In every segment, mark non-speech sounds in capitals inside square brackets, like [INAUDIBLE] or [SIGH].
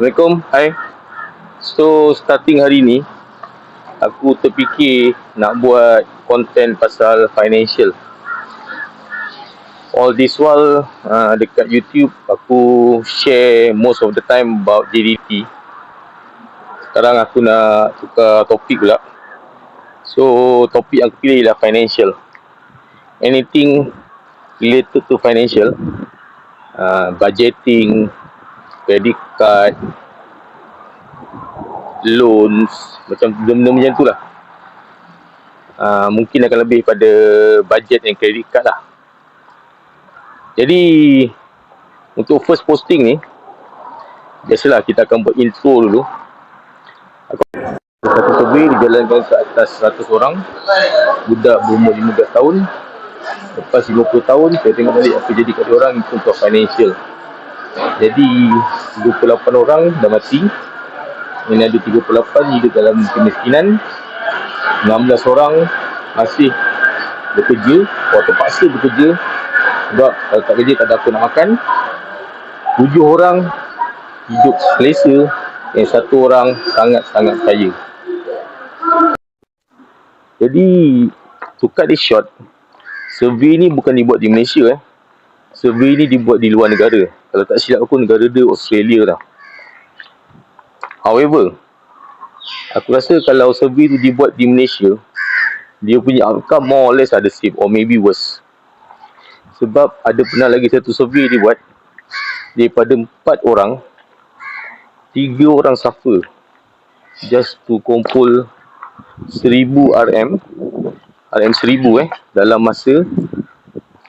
Assalamualaikum. Hai. So, starting hari ni, aku terfikir nak buat konten pasal financial. All this while, uh, dekat YouTube, aku share most of the time about JDT. Sekarang aku nak tukar topik pula. So, topik yang aku pilih ialah financial. Anything related to financial, uh, budgeting, credit card, loans, macam benda-benda macam tu lah. Uh, mungkin akan lebih pada budget dan credit card lah. Jadi, untuk first posting ni, biasalah kita akan buat intro dulu. Satu survey dijalankan ke atas 100 orang, budak berumur 15 tahun, lepas 50 tahun, saya tengok balik apa jadi kat orang itu untuk financial. Jadi 28 orang dah mati. Yang ada 38 hidup dalam kemiskinan. 16 orang masih bekerja Atau terpaksa bekerja. Sebab kalau tak kerja tak ada apa nak makan. 7 orang hidup selesa Yang satu orang sangat-sangat kaya. Jadi cut this short. Survey ni bukan dibuat di Malaysia eh. Survey ni dibuat di luar negara kalau tak silap aku negara dia Australia lah. However, aku rasa kalau survey tu dibuat di Malaysia, dia punya outcome more or less ada same or maybe worse. Sebab ada pernah lagi satu survey dibuat daripada empat orang, tiga orang suffer just to kumpul seribu RM, RM seribu eh, dalam masa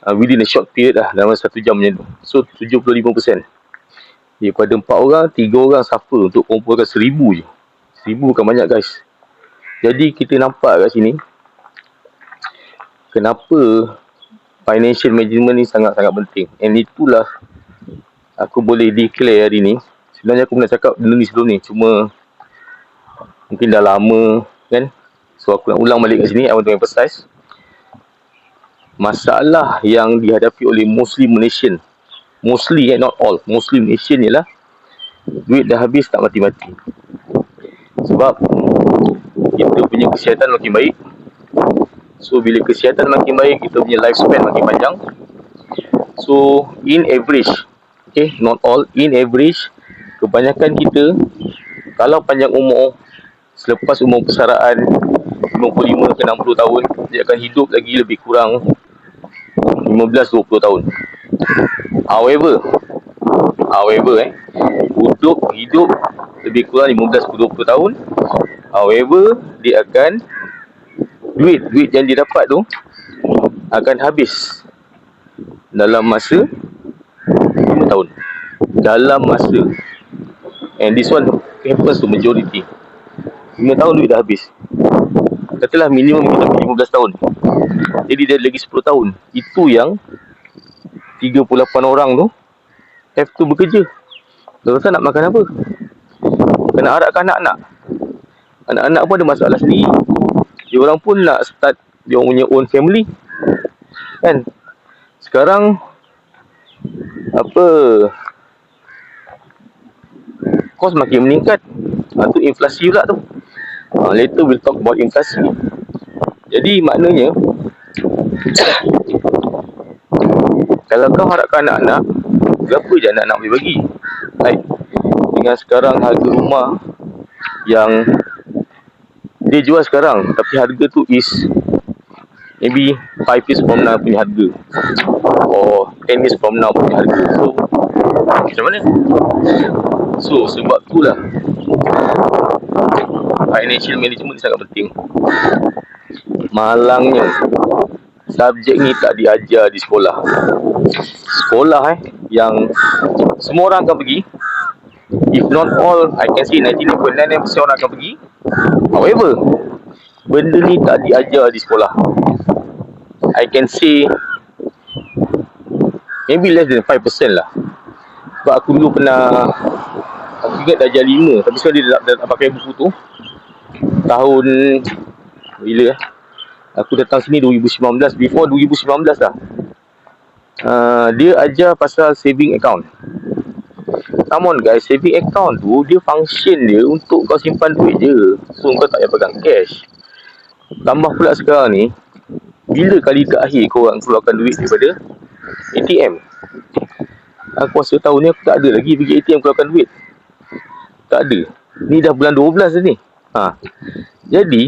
uh, within a short period lah dalam satu jam macam tu. So 75%. Daripada empat orang, tiga orang suffer untuk kumpulkan seribu je. Seribu bukan banyak guys. Jadi kita nampak kat sini kenapa financial management ni sangat-sangat penting. And itulah aku boleh declare hari ni. Sebenarnya aku pernah cakap benda ni sebelum ni. Cuma mungkin dah lama kan. So aku nak ulang balik kat sini. I want to emphasize masalah yang dihadapi oleh Muslim Malaysian mostly eh, not all. Muslim Malaysian ialah duit dah habis tak mati-mati. Sebab kita punya kesihatan makin baik. So bila kesihatan makin baik kita punya lifespan makin panjang. So in average okay, not all in average kebanyakan kita kalau panjang umur selepas umur persaraan 55 ke 60 tahun dia akan hidup lagi lebih kurang 15-20 tahun. However however eh untuk hidup lebih kurang 15-20 tahun however dia akan duit duit yang dia dapat tu akan habis dalam masa 5 tahun. Dalam masa. And this one happens to majority 5 tahun duit dah habis katalah minimum kita 15 tahun jadi dia lagi 10 tahun. Itu yang 38 orang tu have to bekerja. Kata nak makan apa? Kena harapkan anak-anak. Anak-anak pun ada masalah sendiri. Dia orang pun nak start dia orang punya own family. Kan? Sekarang apa kos makin meningkat. Ha, tu inflasi pula tu. Ha, later we'll talk about inflasi. Jadi maknanya kalau kau harapkan anak-anak Berapa je anak-anak boleh bagi? Baik Dengan sekarang harga rumah Yang Dia jual sekarang Tapi harga tu is Maybe 5 years from now punya harga. Or 10 years from now punya harga. So Macam mana? So sebab tu lah Financial management sangat penting Malangnya subjek ni tak diajar di sekolah. Sekolah eh yang semua orang akan pergi. If not all, I can say 99.9% orang akan pergi. However, benda ni tak diajar di sekolah. I can say maybe less than 5% lah. Sebab aku dulu pernah aku ingat dah ajar 5 tapi sekarang dia dah, dah, dah pakai buku tu tahun bila eh. Aku datang sini 2019 before 2019 dah. Uh, dia ajar pasal saving account. Come on guys saving account tu dia function dia untuk kau simpan duit je. So kau tak payah pegang cash. Tambah pula sekarang ni bila kali terakhir kau orang keluarkan duit daripada ATM aku rasa tahun ni aku tak ada lagi pergi ATM keluarkan duit. Tak ada. Ni dah bulan 12 dah ni ha. jadi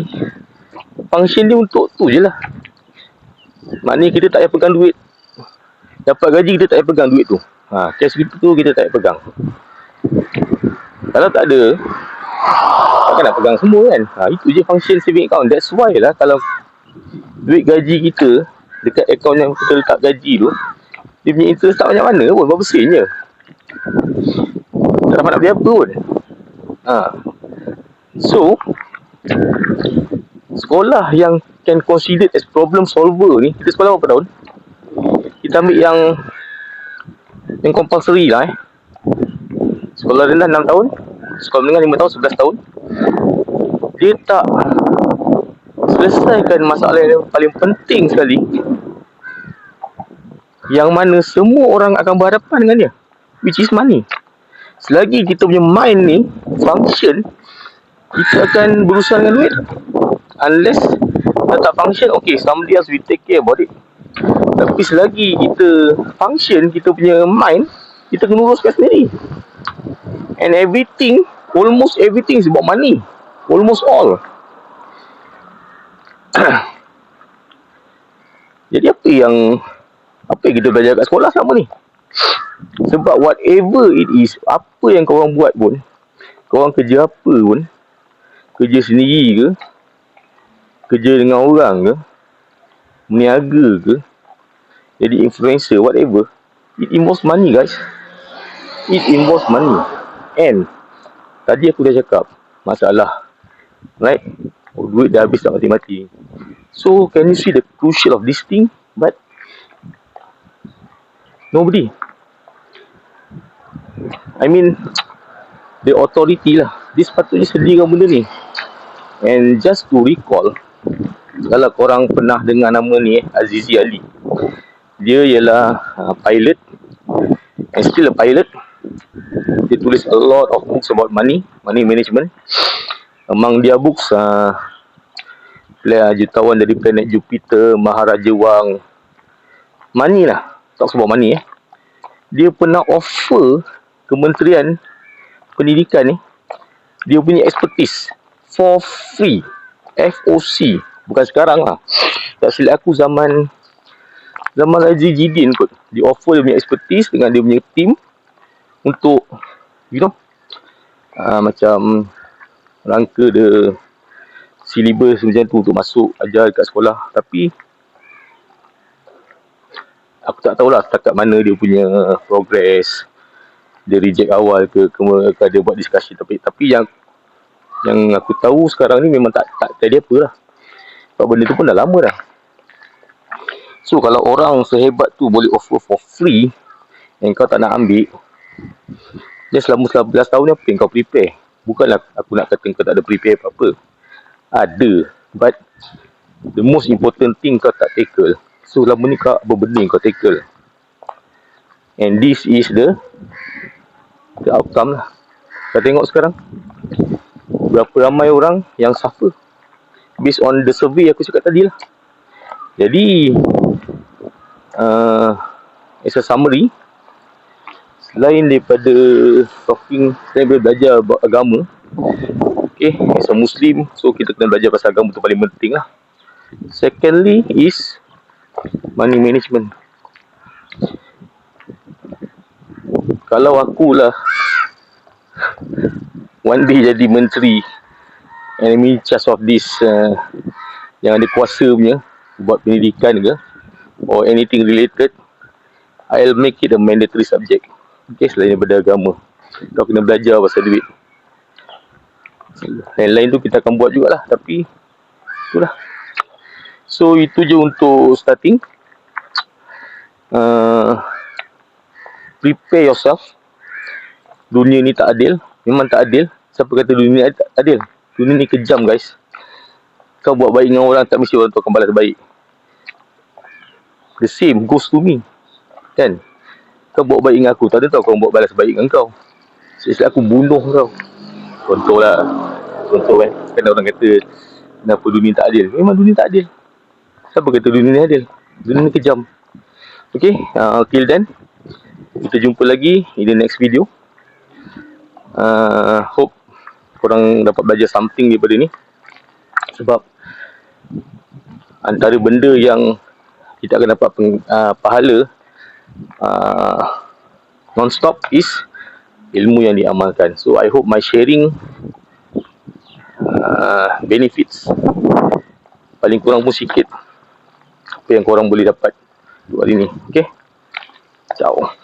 function dia untuk tu je lah maknanya kita tak payah pegang duit dapat gaji kita tak payah pegang duit tu ha. cash kita tu kita tak payah pegang kalau tak ada takkan nak pegang semua kan ha. itu je function saving account that's why lah kalau duit gaji kita dekat account yang kita letak gaji tu dia punya interest tak banyak mana pun berapa sen je tak dapat nak beli apa pun ha. So sekolah yang can consider as problem solver ni kita sekolah berapa tahun? Kita ambil yang yang compulsory lah eh. Sekolah rendah 6 tahun sekolah menengah 5 tahun 11 tahun. Dia tak selesaikan masalah yang paling penting sekali. Yang mana semua orang akan berhadapan dengan dia which is money. Selagi kita punya mind ni function kita akan berusaha dengan duit. Unless kita tak function okay somebody else will take care about it. Tapi selagi kita function kita punya mind kita kena uruskan sendiri. And everything almost everything is about money. Almost all. [CLEARS THROAT] Jadi apa yang apa yang kita belajar kat sekolah selama ni? Sebab whatever it is apa yang kau orang buat pun kau orang kerja apa pun kerja sendiri ke? Kerja dengan orang ke? Meniaga ke? Jadi influencer whatever. It involves money guys. It involves money. And tadi aku dah cakap masalah right? Oh, duit dah habis tak mati-mati. So can you see the crucial of this thing? But Nobody. I mean, the authority lah. Dia sepatutnya sediakan benda ni. And just to recall, kalau korang pernah dengar nama ni, eh, Azizi Ali. Dia ialah uh, pilot. And still a pilot. Dia tulis a lot of books about money, money management. Among dia books, uh, jutawan dari planet Jupiter, Maharaja Wang. Money lah talk about money eh dia pernah offer kementerian pendidikan ni dia punya expertise for free. FOC bukan sekarang lah. Tak silap aku zaman zaman Haji Jidin kot. Dia offer dia punya expertise dengan dia punya team untuk you know uh, macam rangka the syllabus macam tu untuk masuk ajar dekat sekolah. Tapi aku tak tahulah setakat mana dia punya progress. Dia reject awal ke ke, ke dia buat diskusi tapi tapi yang yang aku tahu sekarang ni memang tak tak jadi apa lah. Sebab benda tu pun dah lama dah. So kalau orang sehebat tu boleh offer for free yang kau tak nak ambil dia selama 11 tahun ni apa yang kau prepare? Bukanlah aku nak kata kau tak ada prepare apa-apa. Ada but the most important thing kau tak tackle. So lama ni kau apa benda kau tackle? And this is the The outcome lah. Kau tengok sekarang Berapa ramai orang yang suffer? Based on the survey aku cakap tadi lah. Jadi uh, As a summary Selain daripada Talking Selain daripada belajar agama Okay As a Muslim So kita kena belajar pasal agama tu paling penting lah. Secondly is money management. Kalau aku lah one day jadi menteri me charge of this uh, yang ada kuasa punya buat pendidikan ke or anything related I'll make it a mandatory subject okay selain daripada agama kau kena belajar pasal duit lain-lain tu kita akan buat jugalah tapi itulah So itu je untuk starting. Uh, prepare yourself. Dunia ni tak adil. Memang tak adil. Siapa kata dunia ni adil? Dunia ni kejam guys. Kau buat baik dengan orang tak mesti orang tu akan balas baik. The same goes to me. Kan? Kau buat baik dengan aku. Tak ada tahu kau buat balas baik dengan kau. Silap aku bunuh kau. Contoh lah. Contoh kan. Kan orang kata, kenapa dunia tak adil? Memang dunia tak adil. Siapa kata dunia ni adil? Dunia ni kejam. Okay, uh, till then. Kita jumpa lagi in the next video. Uh, hope korang dapat belajar something daripada ni. Sebab antara benda yang kita akan dapat peng, uh, pahala uh, non-stop is ilmu yang diamalkan. So I hope my sharing uh, benefits paling kurang pun sikit apa yang korang boleh dapat untuk hari ni. Okay? Ciao.